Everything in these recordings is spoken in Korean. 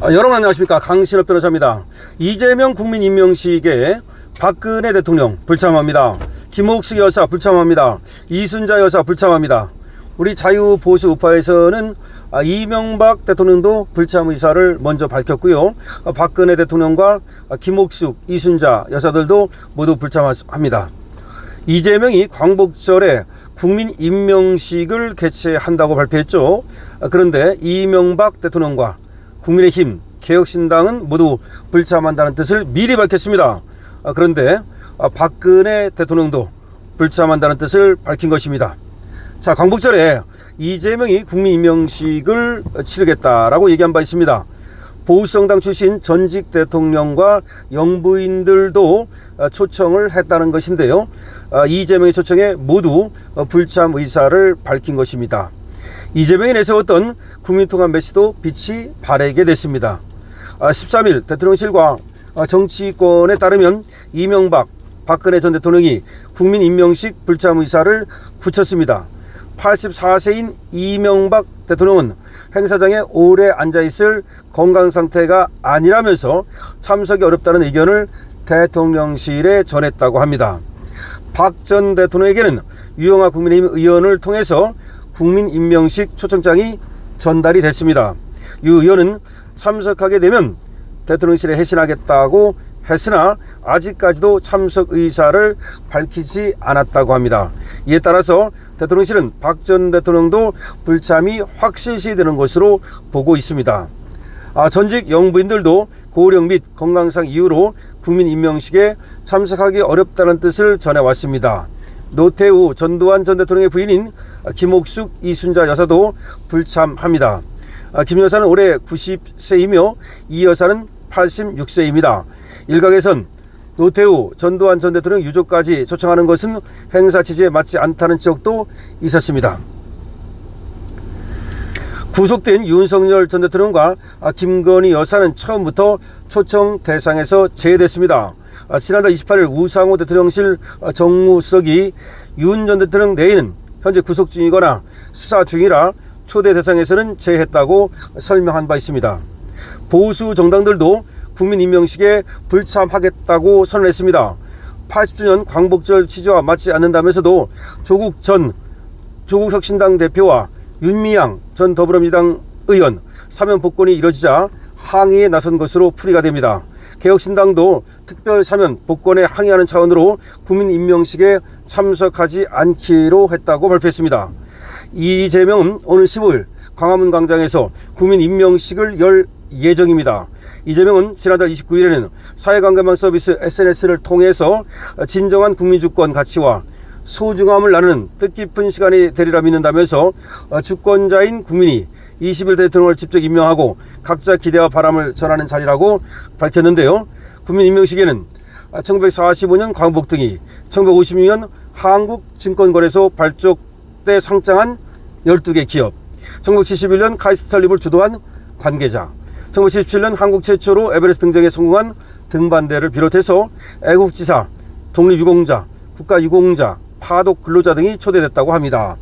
아, 여러분 안녕하십니까 강신업 변호사입니다. 이재명 국민 임명식에 박근혜 대통령 불참합니다. 김옥숙 여사 불참합니다. 이순자 여사 불참합니다. 우리 자유보수 우파에서는 아, 이명박 대통령도 불참 의사를 먼저 밝혔고요. 아, 박근혜 대통령과 아, 김옥숙, 이순자 여사들도 모두 불참합니다. 이재명이 광복절에 국민 임명식을 개최한다고 발표했죠. 아, 그런데 이명박 대통령과 국민의힘, 개혁신당은 모두 불참한다는 뜻을 미리 밝혔습니다. 아, 그런데 아, 박근혜 대통령도 불참한다는 뜻을 밝힌 것입니다. 자, 광복절에 이재명이 국민 임명식을 치르겠다라고 얘기한 바 있습니다. 보수정당 출신 전직 대통령과 영부인들도 어, 초청을 했다는 것인데요. 어, 이재명의 초청에 모두 어, 불참 의사를 밝힌 것입니다. 이재명이 내세웠던 국민통합 메시도 빛이 발하게 됐습니다. 13일 대통령실과 정치권에 따르면 이명박, 박근혜 전 대통령이 국민 임명식 불참 의사를 굳혔습니다. 84세인 이명박 대통령은 행사장에 오래 앉아 있을 건강 상태가 아니라면서 참석이 어렵다는 의견을 대통령실에 전했다고 합니다. 박 전 대통령에게는 유영아 국민의힘 의원을 통해서 국민 임명식 초청장이 전달이 됐습니다. 유 의원은 참석하게 되면 대통령실에 해신하겠다고 했으나 아직까지도 참석 의사를 밝히지 않았다고 합니다. 이에 따라서 대통령실은 박 전 대통령도 불참이 확실시 되는 것으로 보고 있습니다. 아, 전직 영부인들도 고령 및 건강상 이유로 국민 임명식에 참석하기 어렵다는 뜻을 전해왔습니다. 노태우 전두환 전 대통령의 부인인 김옥숙 이순자 여사도 불참합니다. 아, 김 여사는 올해 90세이며 이 여사는 86세입니다. 일각에선 노태우 전두환 전 대통령 유족까지 초청하는 것은 행사 취지에 맞지 않다는 지적도 있었습니다. 구속된 윤석열 전 대통령과 김건희 여사는 처음부터 초청 대상에서 제외됐습니다. 지난달 28일 우상호 대통령실 정무수석이 윤 전 대통령 내에는 현재 구속 중이거나 수사 중이라 초대 대상에서는 제외했다고 설명한 바 있습니다. 보수 정당들도 국민 임명식에 불참하겠다고 선언했습니다. 80주년 광복절 취지와 맞지 않는다면서도 조국 전 조국 혁신당 대표와 윤미향 전 더불어민주당 의원 사면 복권이 이뤄지자 항의에 나선 것으로 풀이가 됩니다. 개혁신당도 특별 사면 복권에 항의하는 차원으로 국민 임명식에 참석하지 않기로 했다고 발표했습니다. 이재명은 오늘 15일 광화문 광장에서 국민 임명식을 열 예정입니다. 이재명은 지난달 29일에는 사회관계망 서비스 SNS를 통해서 진정한 국민주권 가치와 소중함을 나누는 뜻깊은 시간이 되리라 믿는다면서 주권자인 국민이 20일 대통령을 직접 임명하고 각자 기대와 바람을 전하는 자리라고 밝혔는데요. 국민 임명식에는 1945년 광복 등이, 1956년 한국증권거래소 발족 때 상장한 12개 기업, 1971년 카이스트설립을 주도한 관계자, 1977년 한국 최초로 에베레스트 등정에 성공한 등반대를 비롯해서 애국지사, 독립유공자, 국가유공자, 파독 근로자 등이 초대됐다고 합니다.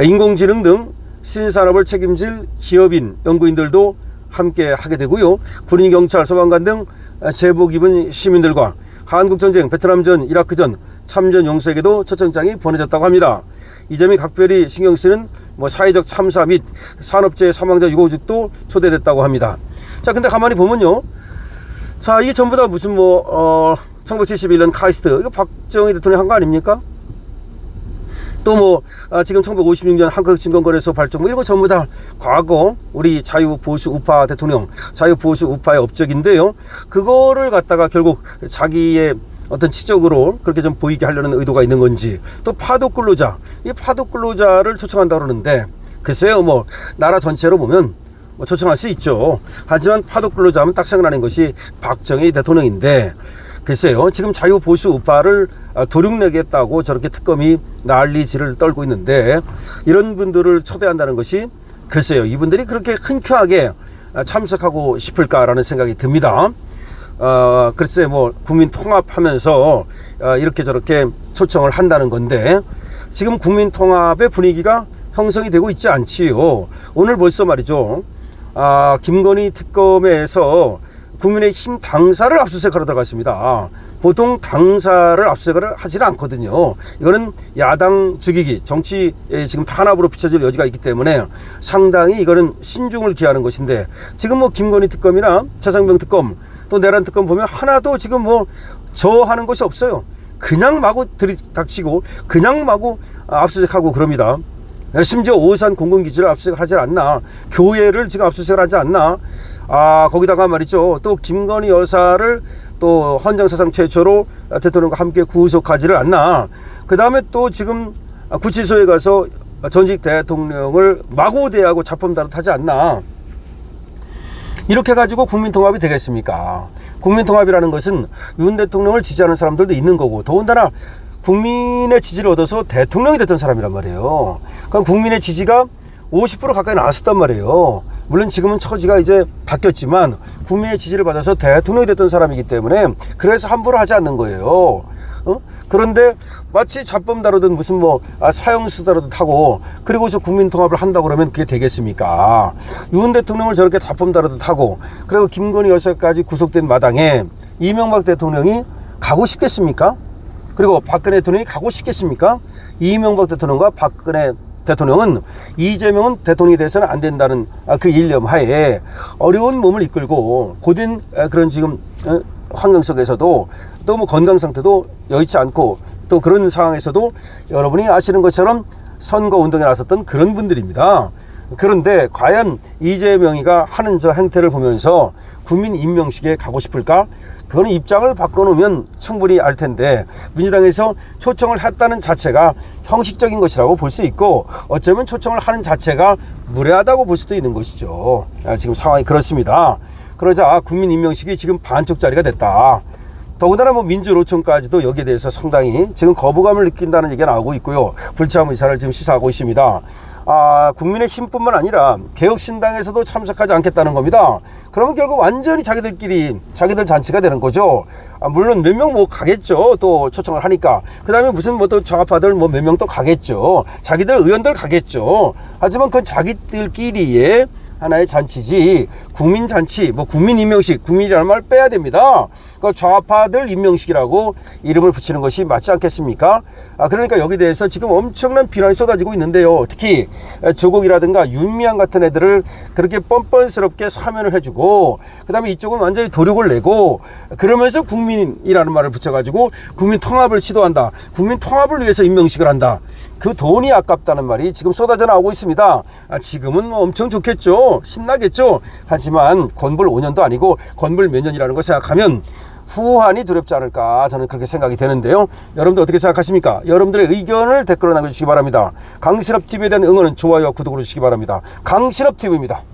인공지능 등 신산업을 책임질 기업인, 연구인들도 함께 하게 되고요. 군인, 경찰, 소방관 등 제복 입은 시민들과 한국전쟁, 베트남전, 이라크전 참전 용사에게도 초청장이 보내졌다고 합니다. 이 점이 각별히 신경 쓰는 뭐 사회적 참사 및 산업재해 사망자 유고직도 초대됐다고 합니다. 자, 근데 가만히 보면요. 자, 이게 전부 다 무슨 뭐, 어, 1971년 카이스트. 이거 박정희 대통령 한 거 아닙니까? 또 뭐, 아, 지금 1956년 한국 증권거래소 발족, 뭐 이런 거 전부 다 과거 우리 자유 보수 우파 대통령, 자유 보수 우파의 업적인데요. 그거를 갖다가 결국 자기의 어떤 치적으로 그렇게 좀 보이게 하려는 의도가 있는 건지 또 파독 근로자 이 파독 근로자를 초청한다 그러는데 글쎄요 뭐 나라 전체로 보면 뭐 초청할 수 있죠 하지만 파독 근로자 하면 딱 생각나는 것이 박정희 대통령인데 글쎄요 지금 자유 보수 우파를 도륙내겠다고 저렇게 특검이 난리지를 떨고 있는데 이런 분들을 초대한다는 것이 글쎄요 이분들이 그렇게 흔쾌하게 참석하고 싶을까라는 생각이 듭니다. 어, 글쎄 뭐 국민 통합하면서 어, 이렇게 저렇게 초청을 한다는 건데 지금 국민 통합의 분위기가 형성이 되고 있지 않지요. 오늘 벌써 말이죠. 아, 김건희 특검에서 국민의힘 당사를 압수수색하러 들어갔습니다. 보통 당사를 압수수색을 하지는 않거든요. 이거는 야당 죽이기, 정치에 지금 탄압으로 비춰질 여지가 있기 때문에 상당히 이거는 신중을 기하는 것인데 지금 뭐 김건희 특검이나 최상병 특검 또 내란 특검 보면 하나도 지금 뭐 저하는 것이 없어요. 그냥 마구 들이닥치고 그냥 마구 압수수색하고 그럽니다. 심지어 오산 공공기지를 압수수색하지 않나 교회를 지금 압수수색하지 않나 아 거기다가 말이죠 또 김건희 여사를 또 헌정사상 최초로 대통령과 함께 구속하지를 않나 그 다음에 또 지금 구치소에 가서 전직 대통령을 마구 대하고 자범 다릇하지 않나 이렇게 가지고 국민통합이 되겠습니까? 국민통합이라는 것은 윤 대통령을 지지하는 사람들도 있는 거고 더군다나 국민의 지지를 얻어서 대통령이 됐던 사람이란 말이에요. 그럼 국민의 지지가 50% 가까이 나왔었단 말이에요. 물론 지금은 처지가 이제 바뀌었지만 국민의 지지를 받아서 대통령이 됐던 사람이기 때문에 그래서 함부로 하지 않는 거예요. 어? 그런데 마치 잡범 다루든 무슨 뭐 아, 사형수다라도 타고 그리고서 국민 통합을 한다고 그러면 그게 되겠습니까? 윤 대통령을 저렇게 잡범 다루듯 하고 그리고 김건희 여사까지 구속된 마당에 이명박 대통령이 가고 싶겠습니까? 그리고 박근혜 대통령이 가고 싶겠습니까? 이명박 대통령과 박근혜 대통령은 이재명은 대통령이 돼서는 안 된다는 아, 그 일념 하에 어려운 몸을 이끌고 고된 아, 그런 지금 어, 환경 속에서도 또 뭐 건강 상태도 여의치 않고 또 그런 상황에서도 여러분이 아시는 것처럼 선거 운동에 나섰던 그런 분들입니다. 그런데 과연 이재명이가 하는 저 행태를 보면서 국민 임명식에 가고 싶을까? 그거는 입장을 바꿔놓으면 충분히 알 텐데 민주당에서 초청을 했다는 자체가 형식적인 것이라고 볼 수 있고 어쩌면 초청을 하는 자체가 무례하다고 볼 수도 있는 것이죠. 아, 지금 상황이 그렇습니다. 그러자 국민 임명식이 지금 반쪽짜리가 됐다. 더군다나 뭐 민주노총까지도 여기에 대해서 상당히 지금 거부감을 느낀다는 얘기가 나오고 있고요. 불참 의사를 지금 시사하고 있습니다. 아, 국민의 힘뿐만 아니라 개혁신당에서도 참석하지 않겠다는 겁니다. 그러면 결국 완전히 자기들끼리 자기들 잔치가 되는 거죠. 아, 물론 몇 명 뭐 가겠죠. 또 초청을 하니까. 그 다음에 무슨 뭐 또 좌파들 뭐 몇 명 또 가겠죠. 자기들 의원들 가겠죠. 하지만 그 자기들끼리의 하나의 잔치지 국민 잔치 뭐 국민 임명식 국민이라는 말 빼야 됩니다. 그 좌파들 임명식이라고 이름을 붙이는 것이 맞지 않겠습니까? 아 그러니까 여기 대해서 지금 엄청난 비난이 쏟아지고 있는데요. 특히 조국이라든가 윤미향 같은 애들을 그렇게 뻔뻔스럽게 사면을 해주고 그다음에 이쪽은 완전히 도륙을 내고 그러면서 국민이라는 말을 붙여가지고 국민 통합을 시도한다. 국민 통합을 위해서 임명식을 한다. 그 돈이 아깝다는 말이 지금 쏟아져 나오고 있습니다. 아, 지금은 뭐 엄청 좋겠죠. 신나겠죠. 하지만 건불 5년도 아니고 건불 몇 년이라는 걸 생각하면 후환이 두렵지 않을까 저는 그렇게 생각이 되는데요. 여러분들 어떻게 생각하십니까? 여러분들의 의견을 댓글로 남겨주시기 바랍니다. 강실업 TV에 대한 응원은 좋아요와 구독으로 주시기 바랍니다. 강실업 TV입니다.